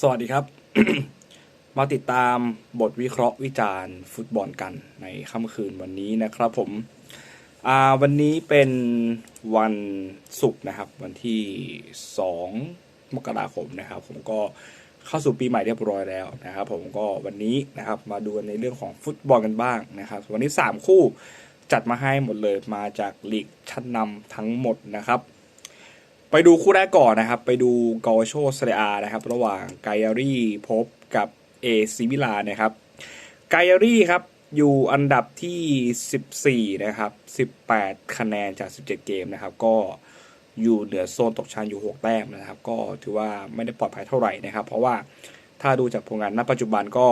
สวัสดีครับ มาติดตามบทวิเคราะห์วิจารณ์ฟุตบอลกันในค่ำคืนวันนี้นะครับผมวันนี้เป็นวันศุกร์นะครับ วันที่ 2 มกราคมนะครับ ผมก็เข้าสู่ปีใหม่เรียบร้อยแล้วนะครับ ผมก็วันนี้นะครับมาดูในเรื่องของฟุตบอลกันบ้างนะครับ วันนี้ 3 คู่จัดมาให้หมดเลยมาจากลีกชั้นนำทั้งหมดนะครับ ไปดูคู่แรกก่อนนะครับ ไปดูกอโชเซเรียนะครับ ระหว่างไกอารี่พบกับเอซิมิลานะครับไกอารี่ครับอยู่อันดับที่ 14 นะครับ 18 คะแนนจาก 17 เกมนะครับ ก็อยู่เหนือโซนตกชั้นอยู่ 6 แต้มนะครับ ก็ถือว่าไม่ได้ปลอดภัยเท่าไหร่นะครับ เพราะว่าถ้าดูจากผลงานณปัจจุบันก็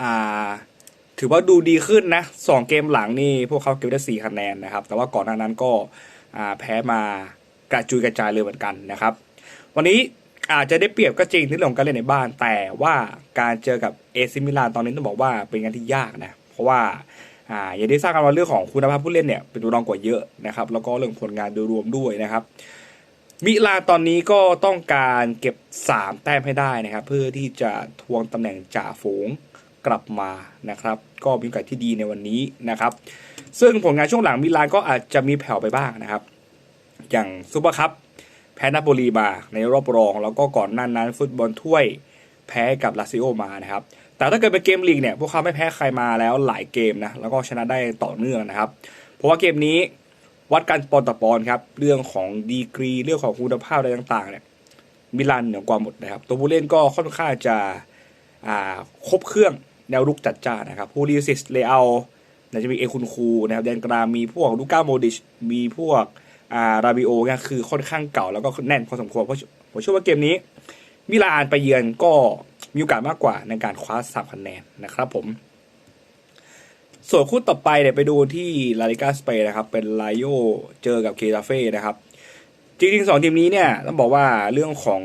อ่าถือว่าดูดีขึ้นนะสองเกมหลังนี่พวกเขาเก็บได้ 4 คะแนนนะครับ แต่ว่าก่อนหน้านั้นก็อ่าแพ้มา กระจุยกระจายเลยเหมือนกันนะครับ วันนี้อาจจะได้เปรียบก็จริงในเรื่องการเล่นในบ้าน แต่ว่าการเจอกับเอซิมิลานตอนนี้ต้องบอกว่าเป็นงานที่ยากนะเพราะว่าอ่าอย่างที่ทราบกันว่าเรื่องของคุณภาพผู้เล่นเนี่ยเป็นรองกว่าเยอะนะครับ แล้วก็เรื่องผลงานโดยรวมด้วยนะครับ มิลานตอนนี้ก็ต้องการเก็บ 3 แต้มให้ได้นะครับ เพื่อที่จะทวงตำแหน่งจ่าฝูงกลับมานะครับ ก็มีโอกาสที่ดีในวันนี้นะครับ ซึ่งผลงานช่วงหลังมิลานก็อาจจะมีแผ่วไปบ้างนะครับ อย่างซูเปอร์คัพแพ้นาโปลีมาในรอบรอง แล้วก็ก่อนหน้านั้นฟุตบอลถ้วยแพ้กับลาซิโอมานะครับ แต่ถ้าเกิดเป็นเกมลีกเนี่ยพวกเขาไม่แพ้ใครมาแล้วหลายเกมนะแล้วก็ชนะได้ต่อเนื่องนะครับ เพราะว่าเกมนี้วัดกันปอนต่อปอนครับเรื่องของดีกรีเรื่องของคุณภาพอะไรต่างๆเนี่ยมิลานเหนือกว่าหมดนะครับ ตัวผู้เล่นก็ค่อนข้างจะครบเครื่องแนวรุกจัดจ้านนะครับฮูลิซิสเลอาไหนจะมีเอคุนคูนะครับแดนกลางมีพวกลูก้าโมดิชมีพวก อ่าราบิโอเนี่ยคือค่อนข้างเก่าแล้วก็แน่นพอสมควรเพราะผมเชื่อว่าเกมนี้ มิลานไปเยือนก็มีโอกาสมากกว่าในการคว้าสามคะแนนนะครับผมส่วนคู่ต่อไปเนี่ยไปดูที่ลาลิกาสเปนนะครับ เป็นไลโยเจอกับเคตาเฟ่นะครับ จริงๆสองทีมนี้เนี่ยต้องบอกว่าเรื่องของ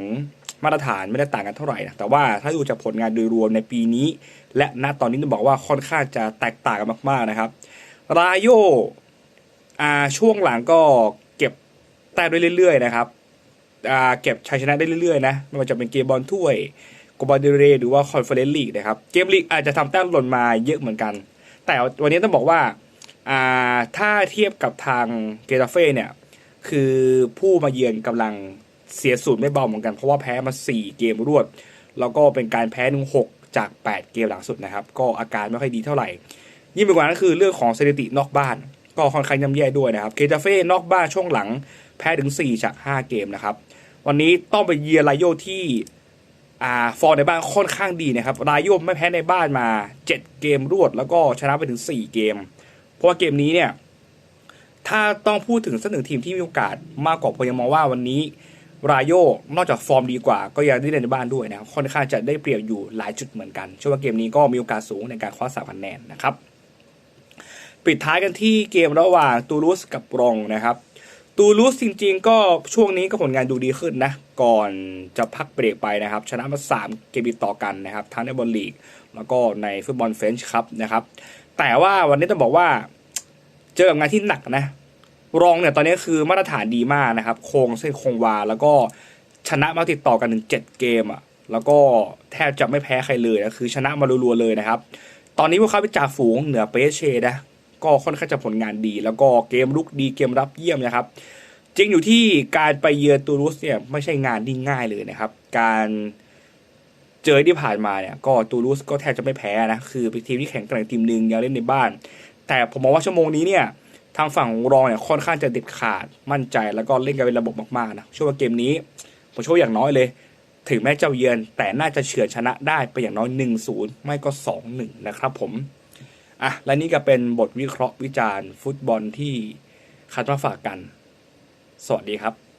มาตรฐานไม่ได้ต่างกันเท่าไหร่นะแต่ว่าถ้าดูจากผลงานโดยรวมในปีนี้ และณตอนนี้ต้องบอกว่าค่อนข้างจะแตกต่างกันมาก ๆนะครับรายโยอ่าช่วงหลังก็เแต้มได้เรื่อยๆนะครับเก็บชัยชนะได้เรื่อยๆนะไม่ว่าจะเป็นเกมบอลถ้วยโกบาเดเรหรือว่าคอนเฟอเรนซ์ลีกนะครับเกมลีกอาจจะทำแต้มหล่นมาเยอะเหมือนกัน แต่วันนี้ต้องบอกว่าถ้าเทียบกับทางเกตาเฟ่เนี่ยคือผู้มาเยือนกำลังเสียสูตรไม่เบาเหมือนกัน เพราะว่าแพ้มา 4 เกมรวด แล้วก็เป็นการแพ้ถึง6จาก 8 เกมหลังสุดนะครับ ก็อาการไม่ค่อยดีเท่าไหร่ ยิ่งไปกว่านั้นคือเรื่องของสถิตินอกบ้าน ก็ค่อนข้างย่ำแย่ด้วยนะครับ เคตาเฟ่นอกบ้านช่วงหลัง พ้ถึง 4 จาก 5 เกมนะครับ วันนี้ต้องไปเยือนไลโยที่อ่าฟอร์มในบ้านค่อนข้างดีนะครับไลโยไม่แพ้ในบ้านมา 7 เกมรวด แล้วก็ชนะไปถึง 4 เกม เพราะว่าเกมนี้เนี่ยถ้าต้องพูดถึงสักหนึ่งทีมที่มีโอกาสมากกว่าผมยังมองว่าวันนี้รายโยนอกจากฟอร์มดีกว่า ก็ยังได้เล่นในบ้านด้วยนะครับค่อนข้างจะได้เปรียบอยู่หลายจุดเหมือนกันเชื่อว่าเกมนี้ก็มีโอกาสสูงในการคว้าสามคะแนนนะครับ ปิดท้ายกันที่เกมระหว่างตูรุสกับรองนะครับ ตูรุสจริง ๆ ก็ช่วงนี้ก็ผลงานดูดีขึ้นนะ ก่อนจะพักเบรกไปนะครับ ชนะมา 3 เกมติดต่อกันนะครับ ทั้งในบอลลีก แล้วก็ในฟุตบอลเฟรนช์ครับนะครับ แต่ว่าวันนี้ต้องบอกว่า เจอกับงานที่หนักนะ รองเนี่ยตอนนี้คือมาตรฐานดีมากนะครับ โคงเส้นโคงวา แล้วก็ชนะมาติดต่อกันถึงเจ็ดเกมอะแล้วก็แทบจะไม่แพ้ใครเลยนะคือชนะมารัวๆเลยนะครับ ตอนนี้พวกเขาเป็นจ่าฝูงเหนือเปเชนะ ก็ค่อนข้างจะผลงานดี แล้วก็เกมลุกดีเกมรับเยี่ยมนะครับ จริงอยู่ที่การไปเยือนตูรุสเนี่ยไม่ใช่งานที่ง่ายเลยนะครับ การเจอที่ผ่านมาเนี่ยก็ตูรุสก็แทบจะไม่แพ้นะคือเป็นทีมที่แข็งแกร่งทีมหนึ่งยังเล่นในบ้าน แต่ผมมองว่าชั่วโมงนี้เนี่ยทางฝั่งรองเนี่ยค่อนข้างจะเด็ดขาดมั่นใจแล้วก็เล่นกันเป็นระบบมากๆนะเชื่อว่าเกมนี้ผมเชื่อว่าอย่างน้อยเลย ถึงแม้เจะเยือนแต่น่าจะเฉือนชนะได้ไปอย่างน้อย 1-0 ไม่ก็ 2-1 นะครับผม อะและนี่ก็เป็นบทวิเคราะห์วิจารณ์ ฟุตบอลที่คัดมาฝากกัน สวัสดีครับ